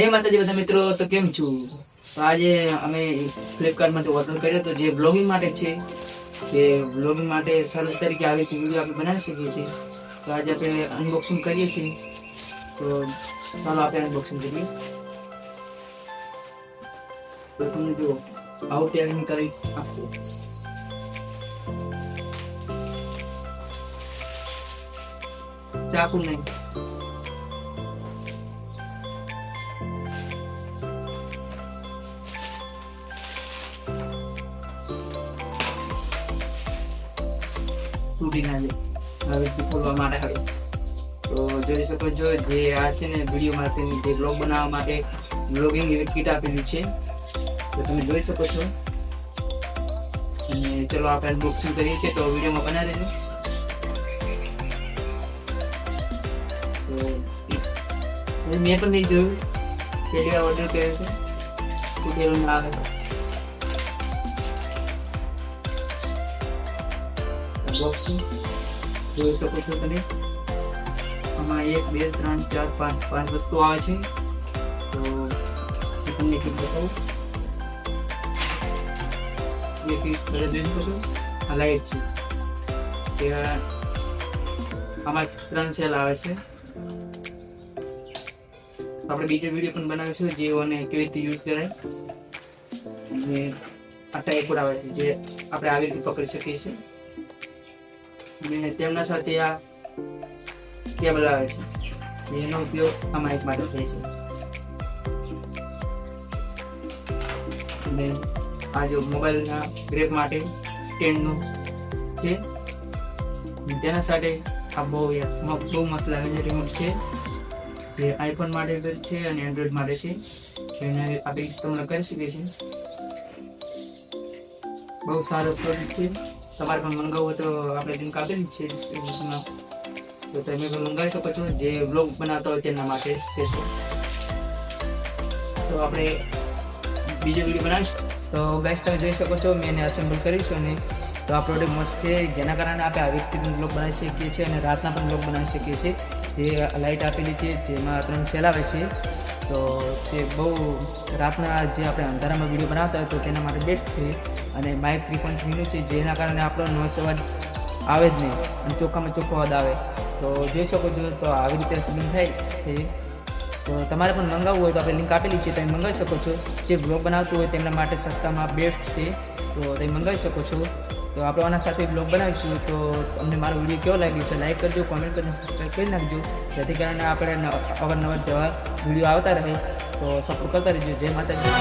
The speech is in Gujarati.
જય માતાજી બધા મિત્રો, તો કેમ છું? તો આજે અમે ફ્લિપકાર્ટમાંથી ઓર્ડર કર્યો તો જે બ્લોગિંગ માટે છે, જે બ્લોગિંગ માટે સરસ તરીકે આવી વીડિયો આપણે બનાવી શકીએ છીએ. તો આજે આપણે અનબોક્સિંગ કરીએ છીએ. તો ચાલો આપણે અનબોક્સિંગ કરીએ. તો તમને જો આવું પેકિંગ કરી આપશે. ચાકુ નહીં. તૂટી ના જાય હવે ખોલવા માટે હવે? તો જોઈ શકો છો જે આ છે ને વીડિયો માટે જે બ્લોગ બનાવવા માટે બ્લોગિંગ એવી કીટ આપેલી છે. તો તમે જોઈ શકો છો. અને ચલો આપણે અનબોક્સિંગ કરીએ છીએ તો વિડીયોમાં બનાવી દેજો મેં પણ નહીં જોયું. પહેલી વાર ઓર્ડર કર્યો છે. આવે બોક્સિંગ જોઈ શકો છો તમે. આમાં એક, બે, ત્રણ, ચાર, પાંચ પાંચ વસ્તુ આવે છે. તો તમને કીટ બતાવું એક એક કલર જોઈ શકો છો. આ લાઈટ છે. તે આમાં ત્રણ સેલ આવે છે. આપણે બીજો વીડિયો પણ બનાવીશું જેઓને કેવી રીતે યુઝ કરાય. અને આ ટાઈપોડ આવે છે, જે આપણે આવી રીતે પકડી શકીએ છીએ. અને તેમના સાથે આ કેબલ આવે છે. એનો ઉપયોગ આ માઇક માટે થાય છે. અને આ જો મોબાઈલના ગ્રેપ માટે સ્ટેન્ડનું છે. તેના સાથે આ બહુ બહુ મસ્ત લાગે છે રિમોટ છે. જે આઈફોન માટે છે અને એન્ડ્રોઈડ માટે છે. જેને આપણે ઇસ્તેમાલ કરી શકીએ છીએ. બહુ સારો પ્રોડક્ટ છે. તમારે પણ મંગાવવું હોય તો આપણે લિંક આપેલી છે તો તમે પણ મંગાવી શકો છો. જે વ્લોગ બનાવતા હોય તેના માટે સ્પેશિયલ તો આપણે બીજો વીડિયો બનાવીશું. તો ગાઈસ તમે જોઈ શકો છો, મેં એને એસેમ્બલ કરીશું અને તો આ પ્રોડક્ટ મસ્ત છે. જેના કારણે આપણે આવી રીતે બ્લોગ બનાવી શકીએ છીએ અને રાતના પણ બ્લોગ બનાવી શકીએ છીએ. જે લાઇટ આપેલી છે, જેમાં ત્રણ સેલ આવે છે. તો તે બહુ રાતના જે આપણે અંધારામાં વીડિયો બનાવતા હોય તો તેના માટે બેસ્ટ છે. અને માઇક થ્રી પોઈન્ટ થ્રીનું છે, જેના કારણે આપણો નોઈસ અવાજ આવે જ નહીં અને ચોખ્ખામાં ચોખ્ખો અવાજ આવે. તો જોઈ શકો છો, તો આવી રીતે સબમિટ થાય છે. તો તમારે પણ મંગાવવું હોય તો આપણે લિંક આપેલી છે, તમે મંગાવી શકો છો. જે બ્લોગ બનાવતું હોય તેમના માટે સસ્તામાં બેસ્ટ છે. તો તમે મંગાવી શકો છો. તો આપણે આના સાથે બ્લોગ બનાવીશું. તો તમને મારો વીડિયો કેવો લાગ્યો છે લાઈક કરજો કોમેન્ટ કરજો સબસ્ક્રાઈબ કરી નાખજો. જેથી કારણે આપણે અવારનવાર જવા વીડિયો આવતા રહે. તો સપોર્ટ કરતા રહેજો. જય માતાજી.